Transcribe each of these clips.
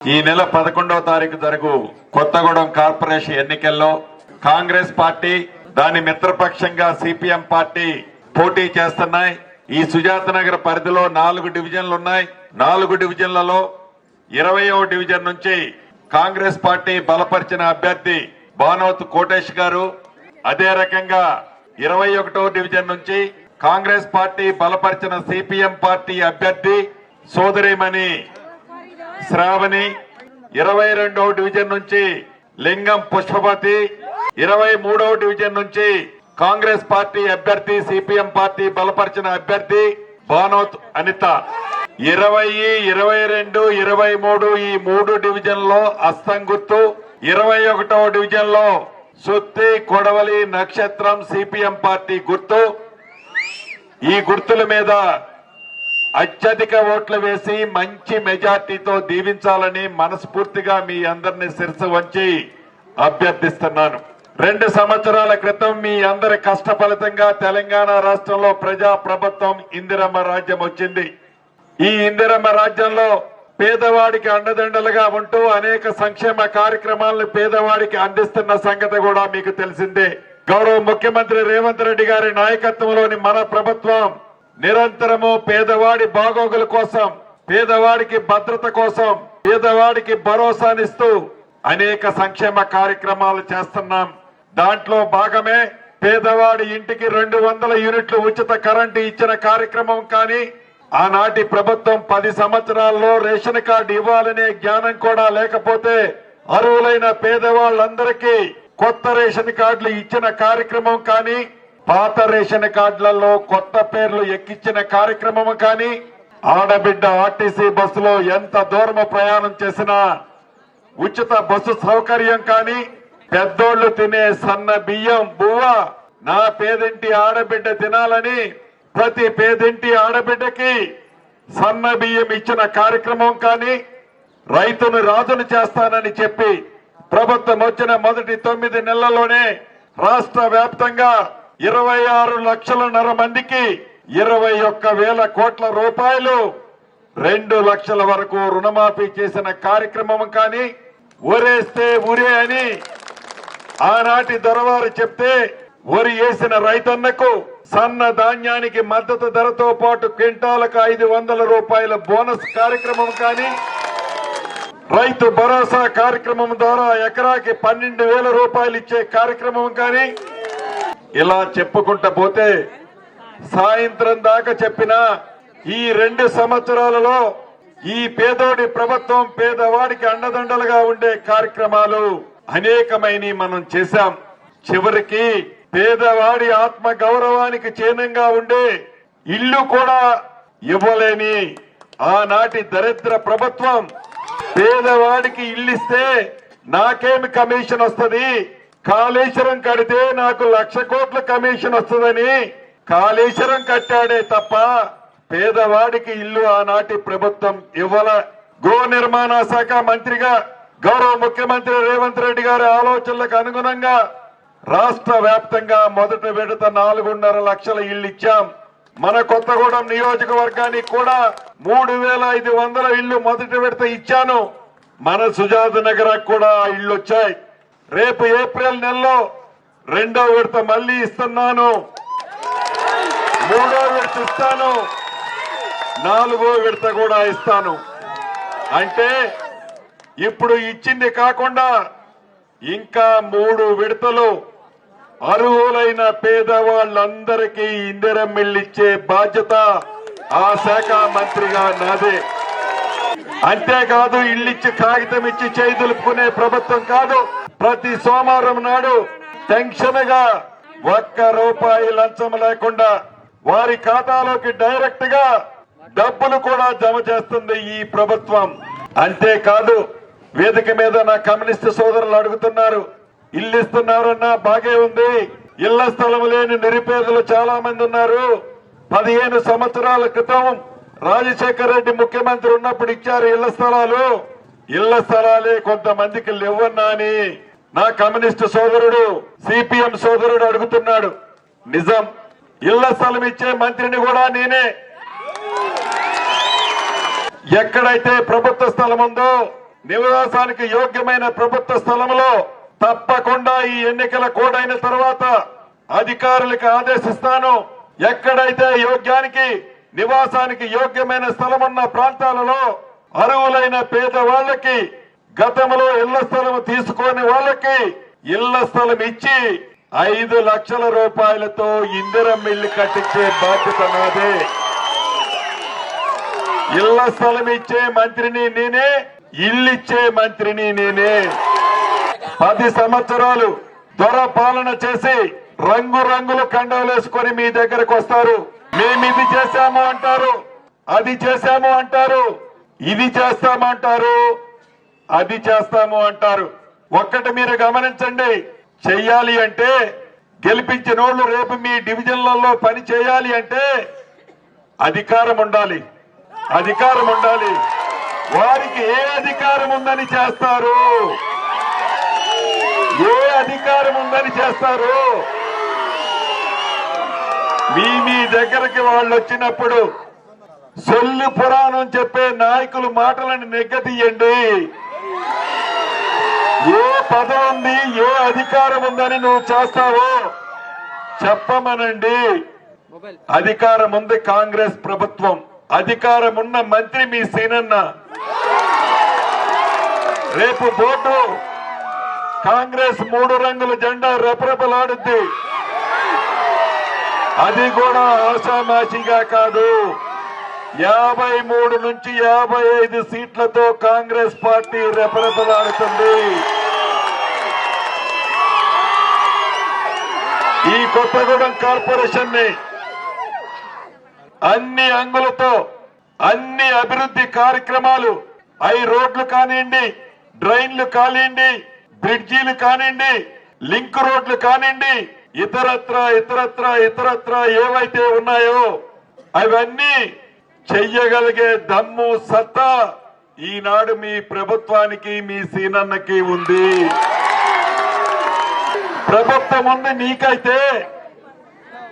ఈ నెల పదకొండవ తారీఖు జరుగు కొత్తగూడెం కార్పొరేషన్ ఎన్నికల్లో కాంగ్రెస్ పార్టీ దాని మిత్రపక్షంగా సిపిఎం పార్టీ పోటీ చేస్తున్నాయి. ఈ సుజాత నగర్ పరిధిలో నాలుగు డివిజన్లు ఉన్నాయి. నాలుగు డివిజన్లలో ఇరవయో డివిజన్ నుంచి కాంగ్రెస్ పార్టీ బలపరిచిన అభ్యర్థి భానోత్ కోటేష్ గారు. అదే రకంగా ఇరవై ఒకటో డివిజన్ నుంచి కాంగ్రెస్ పార్టీ బలపరిచిన సిపిఎం పార్టీ అభ్యర్థి సోదరిమణి శ్రావణి ఇరవై రెండవ డివిజన్ నుంచి లింగం పుష్పపతి ఇరవై మూడవ డివిజన్ నుంచి కాంగ్రెస్ పార్టీ అభ్యర్థి సిపిఎం పార్టీ బలపరిచిన అభ్యర్థి భానోత్ అనిత. ఇరవై ఇరవై రెండు ఇరవై మూడు ఈ మూడు డివిజన్లో అస్తం గుర్తు ఇరవై ఒకటవ డివిజన్లో సుత్తి కొడవలి నక్షత్రం సిపిఎం పార్టీ గుర్తు. ఈ గుర్తుల మీద అత్యధిక ఓట్లు వేసి మంచి మెజార్టీతో దీవించాలని మనస్ఫూర్తిగా మీ అందరిని శిరస వంచి అభ్యర్థిస్తున్నాను. రెండు సంవత్సరాల క్రితం మీ అందరి కష్ట ఫలితంగా తెలంగాణ రాష్ట్రంలో ప్రజా ప్రభుత్వం ఇందిరమ్మ రాజ్యం వచ్చింది. ఈ ఇందిరమ్మ రాజ్యంలో పేదవాడికి అండదండలుగా ఉంటూ అనేక సంక్షేమ కార్యక్రమాలను పేదవాడికి అందిస్తున్న సంగతి కూడా మీకు తెలిసిందే. గౌరవ ముఖ్యమంత్రి రేవంత్ రెడ్డి గారి నాయకత్వంలోని మన ప్రభుత్వం నిరంతరము పేదవాడి బాగోగుల కోసం పేదవాడికి భద్రత కోసం పేదవాడికి భరోసానిస్తూ అనేక సంక్షేమ కార్యక్రమాలు చేస్తున్నాం. దాంట్లో భాగమే పేదవాడి ఇంటికి రెండు వందల యూనిట్లు ఉచిత కరెంటు ఇచ్చిన కార్యక్రమం కానీ ఆనాటి ప్రభుత్వం పది సంవత్సరాల్లో రేషన్ కార్డు ఇవ్వాలనే జ్ఞానం కూడా లేకపోతే అర్హులైన పేదవాళ్ళందరికీ కొత్త రేషన్ కార్డులు ఇచ్చిన కార్యక్రమం కానీ పాత రేషన్ కార్డులలో కొత్త పేర్లు ఎక్కించిన కార్యక్రమం కానీ ఆడబిడ్డ ఆర్టీసీ బస్సులో ఎంత దూరం ప్రయాణం చేసినా ఉచిత బస్సు సౌకర్యం కానీ పెద్దోళ్ళు తినే సన్న బియ్యం బువ్వ నా పేదింటి ఆడబిడ్డ తినాలని ప్రతి పేదింటి ఆడబిడ్డకి సన్న బియ్యం ఇచ్చిన కార్యక్రమం కానీ రైతును రాజును చేస్తానని చెప్పి ప్రభుత్వం వచ్చిన మొదటి తొమ్మిది నెలల్లోనే రాష్ట్ర వ్యాప్తంగా ఇరవై ఆరు లక్షలన్నర మందికి ఇరవై ఒక్క వేల కోట్ల రూపాయలు రెండు లక్షల వరకు రుణమాఫీ చేసిన కార్యక్రమం కానీ ఊరేస్తే ఊరే అని ఆనాటి దొరవారు చెప్తే వరి వేసిన రైతన్నకు సన్న ధాన్యానికి మద్దతు ధరతో పాటు క్వింటాలకు ఐదు వందల రూపాయల బోనస్ కార్యక్రమం కానీ రైతు భరోసా కార్యక్రమం ద్వారా ఎకరాకి పన్నెండు వేల రూపాయలు ఇచ్చే కార్యక్రమం కానీ ఇలా చెప్పుకుంటా పోతే సాయంత్రం దాకా చెప్పిన ఈ రెండు సంవత్సరాలలో ఈ పేదోడి ప్రభుత్వం పేదవాడికి అండదండలుగా ఉండే కార్యక్రమాలు అనేకమైన మనం చేశాం. చివరికి పేదవాడి ఆత్మ గౌరవానికి చిహ్నంగా ఉండే ఇల్లు కూడా ఇవ్వలేని ఆనాటి దరిద్ర ప్రభుత్వం పేదవాడికి ఇల్లిస్తే నాకేమి కమిషన్ వస్తుంది? కాళేశ్వరం కడితే నాకు లక్ష కోట్ల కమిషన్ వస్తుందని. కాళేశ్వరం కట్టాడే తప్ప పేదవాడికి ఇల్లు ఆనాటి ప్రభుత్వం ఇవ్వల. గృహ నిర్మాణ శాఖ మంత్రిగా గౌరవ ముఖ్యమంత్రి రేవంత్ రెడ్డి గారి ఆలోచనలకు అనుగుణంగా రాష్ట్ర వ్యాప్తంగా మొదట విడత నాలుగున్నర లక్షల ఇల్లు ఇచ్చాం. మన కొత్తగూడెం నియోజకవర్గానికి కూడా మూడు వేల ఐదు వందల ఇల్లు మొదటి విడత ఇచ్చాను. మన సుజాత నగర్ కూడా ఆ వచ్చాయి. రేపు ఏప్రిల్ నెలలో రెండో విడత మళ్ళీ ఇస్తున్నాను. మూడో విడత ఇస్తాను. నాలుగో విడత కూడా ఇస్తాను. అంటే ఇప్పుడు ఇచ్చింది కాకుండా ఇంకా మూడు విడతలు అర్హులైన పేదవాళ్ళందరికీ ఇందిరం ఇచ్చే బాధ్యత ఆ శాఖ మంత్రిగా నాదే. అంతేకాదు ఇల్లిచ్చి కాగితం ఇచ్చి చేయి ప్రభుత్వం కాదు. ప్రతి సోమవారం నాడు టెన్షన్గా ఒక్క రూపాయి లంచం లేకుండా వారి ఖాతాలోకి డైరెక్ట్గా డబ్బులు కూడా జమ చేస్తుంది ఈ ప్రభుత్వం. అంతేకాదు వేదిక మీద నా కమ్యూనిస్ట్ సోదరులు అడుగుతున్నారు ఇల్లు ఇస్తున్నారన్నా బాగే ఉంది ఇళ్ళ స్థలం లేని నిరుపేదలు చాలా మంది ఉన్నారు. పదిహేను సంవత్సరాల క్రితం రాజశేఖర రెడ్డి ముఖ్యమంత్రి ఉన్నప్పుడు ఇచ్చారు ఇళ్ళ స్థలాలు. ఇళ్ళ స్థలాలే కొంతమందికి లేవన్నా అని నా కమ్యూనిస్ట్ సోదరుడు సిపిఎం సోదరుడు అడుగుతున్నాడు నిజం ఇళ్ళ స్థలం ఇచ్చే మంత్రిని కూడా నేనే. ఎక్కడైతే ప్రభుత్వ స్థలం ఉందో నివాసానికి యోగ్యమైన ప్రభుత్వ స్థలంలో తప్పకుండా ఈ ఎన్నికల కోడైన తర్వాత అధికారులకు ఆదేశిస్తాను. ఎక్కడైతే యోగ్యానికి నివాసానికి యోగ్యమైన స్థలం ఉన్న ప్రాంతాలలో అరువులైన పేదవాళ్ళకి గతంలో ఇళ్ళ స్థలం తీసుకోని వాళ్ళకి ఇళ్ళ స్థలం ఇచ్చి ఐదు లక్షల రూపాయలతో ఇందిరం ఇల్లు కట్టించే బాధ్యత నాదే. ఇళ్ళ స్థలం ఇచ్చే మంత్రిని నేనే ఇల్లు ఇచ్చే మంత్రిని నేనే. పది సంవత్సరాలు దొర పాలన చేసి రంగు రంగుల కండవలేసుకొని మీ దగ్గరకు వస్తారు. మేము ఇది చేశాము అంటారు అది చేశాము అంటారు ఇది చేస్తామంటారు. అది చేస్తాము అంటారు. ఒక్కటి మీరు గమనించండి. చెయ్యాలి అంటే గెలిపించిన వాళ్ళు రేపు మీ డివిజన్లలో పని చేయాలి అంటే అధికారం ఉండాలి. అధికారం ఉండాలి. వారికి ఏ అధికారం ఉందని చేస్తారు? ఏ అధికారం ఉందని చేస్తారు? మీ మీ దగ్గరికి వాళ్ళు వచ్చినప్పుడు సొల్లు పురాణం చెప్పే నాయకులు మాటలను నెగ్గదీయండి ఏ పదం ఉంది ఏ అధికారం ఉందని నువ్వు చేస్తావో చెప్పమనండి. అధికారం ఉంది కాంగ్రెస్ ప్రభుత్వం. అధికారం ఉన్న మంత్రి మీ సీనన్న. రేపు బోర్డు. కాంగ్రెస్ మూడు రంగుల జెండా రెపరెపలాడుద్ది. అది కూడా ఆషామాషిగా కాదు. యాభై మూడు నుంచి యాభై ఐదు సీట్లతో కాంగ్రెస్ పార్టీ రెపరెపలాడుతుంది. ఈ కొత్తగూడెం కార్పొరేషన్ని అన్ని అంగులతో అన్ని అభివృద్ధి కార్యక్రమాలు అవి రోడ్లు కానివ్వండి డ్రైన్లు కానివ్వండి బ్రిడ్జీలు కానివ్వండి లింక్ రోడ్లు కానివ్వండి ఇతరత్ర ఇతరత్ర ఇతరత్ర ఏవైతే ఉన్నాయో అవన్నీ చెయ్యగలిగే దమ్ము సత్తా ఈనాడు మీ ప్రభుత్వానికి మీ సీనన్నకి ఉంది. ప్రభుత్వం ఉంది నీకైతే.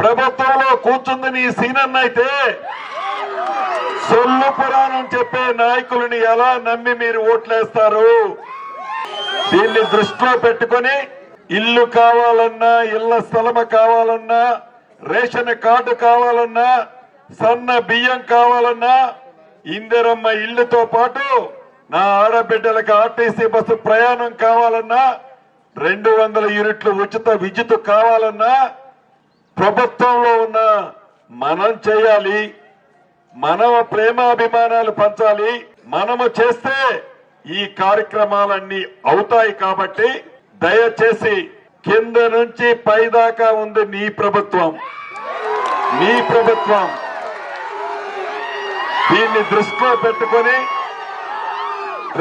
ప్రభుత్వంలో కూర్చుంది నీ సీనన్న అయితే సొల్లు పురాణం చెప్పే నాయకులని ఎలా నమ్మి మీరు ఓట్లేస్తారు? దీన్ని దృష్టిలో పెట్టుకొని ఇల్లు కావాలన్నా ఇళ్ళ స్థలము కావాలన్నా రేషన్ కార్డు కావాలన్నా సన్న బియ్యం కావాలన్నా ఇందిరమ్మ ఇల్లుతో పాటు నా ఆడబిడ్డలకు ఆర్టీసీ బస్సు ప్రయాణం కావాలన్నా రెండు వందల యూనిట్లు ఉచిత విద్యుత్ కావాలన్నా ప్రభుత్వంలో ఉన్న మనం చేయాలి మన ప్రేమాభిమానాలు పంచాలి మనము చేస్తే ఈ కార్యక్రమాలన్నీ అవుతాయి కాబట్టి దయచేసి కింద నుంచి పైదాకా ఉంది నీ ప్రభుత్వం. నీ ప్రభుత్వం. దీన్ని దృష్టిలో పెట్టుకొని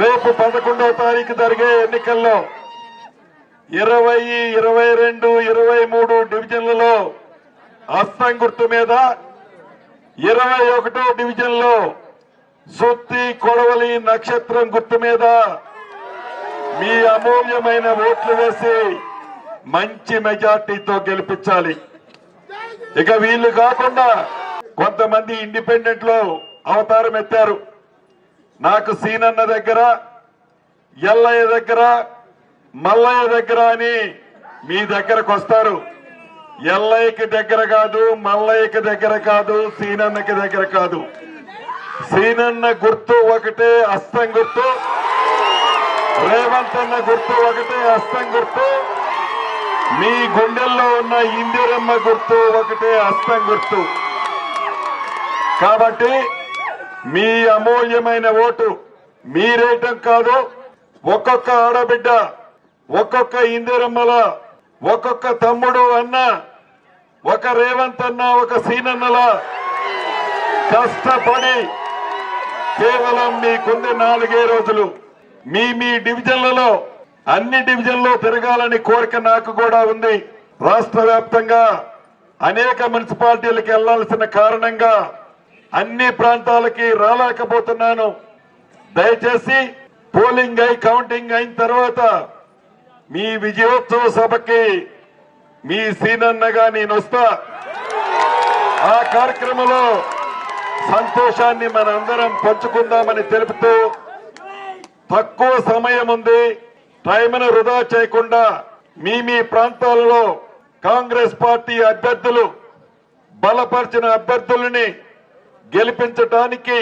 రేపు పదకొండవ తారీఖు జరిగే ఎన్నికల్లో ఇరవై ఇరవై రెండు ఇరవై మూడు డివిజన్లలో అస్తం గుర్తు మీద ఇరవై ఒకటో డివిజన్లో సుత్తి కొడవలి నక్షత్రం గుర్తు మీద మీ అమూల్యమైన ఓట్లు వేసి మంచి మెజార్టీతో గెలిపించాలి. ఇక వీళ్ళు కాకుండా కొంతమంది ఇండిపెండెంట్లో అవతారం ఎత్తారు. నాకు సీనన్న దగ్గర ఎల్లయ్య దగ్గర మల్లయ్య దగ్గర అని మీ దగ్గరకు వస్తారు. ఎల్లయ్యకి దగ్గర కాదు మల్లయ్యకి దగ్గర కాదు సీనన్నకి దగ్గర కాదు. సీనన్న గుర్తు ఒకటే అస్తం గుర్తు. రేవంత్ అన్న గుర్తు ఒకటే అస్తం గుర్తు. మీ గుండెల్లో ఉన్న ఇందిరమ్మ గుర్తు ఒకటే అస్తం గుర్తు. కాబట్టి మీ అమూల్యమైన ఓటు మీరేయటం కాదు. ఒక్కొక్క ఆడబిడ్డ ఒక్కొక్క ఇందిరమ్మల ఒక్కొక్క తమ్ముడు అన్న ఒక రేవంత్ అన్న ఒక సీనన్నల కష్టపడి కేవలం మీకుంది నాలుగే రోజులు. మీ మీ డివిజన్లలో అన్ని డివిజన్లో తిరగాలని కోరిక నాకు కూడా ఉంది. రాష్ట్ర వ్యాప్తంగా అనేక మున్సిపాలిటీలకు వెళ్ళాల్సిన కారణంగా అన్ని ప్రాంతాలకి రాలేకపోతున్నాను. దయచేసి పోలింగ్ అయి కౌంటింగ్ అయిన తర్వాత మీ విజయోత్సవ సభకి మీ సీనన్నగా నేను వస్తా. ఆ కార్యక్రమంలో సంతోషాన్ని మనందరం పంచుకుందామని తెలుపుతూ తక్కువ సమయం ఉంది. టైంను వృధా చేయకుండా మీ మీ ప్రాంతాలలో కాంగ్రెస్ పార్టీ అభ్యర్థులు బలపరిచిన అభ్యర్థులని గెలిపించటానికి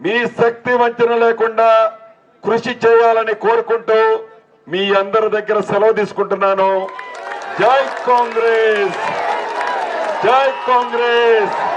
మీ శక్తి వంచన లేకుండా కృషి చేయాలని కోరుకుంటూ మీ అందరి దగ్గర సెలవు తీసుకుంటున్నాను. జై కాంగ్రెస్! జై కాంగ్రెస్!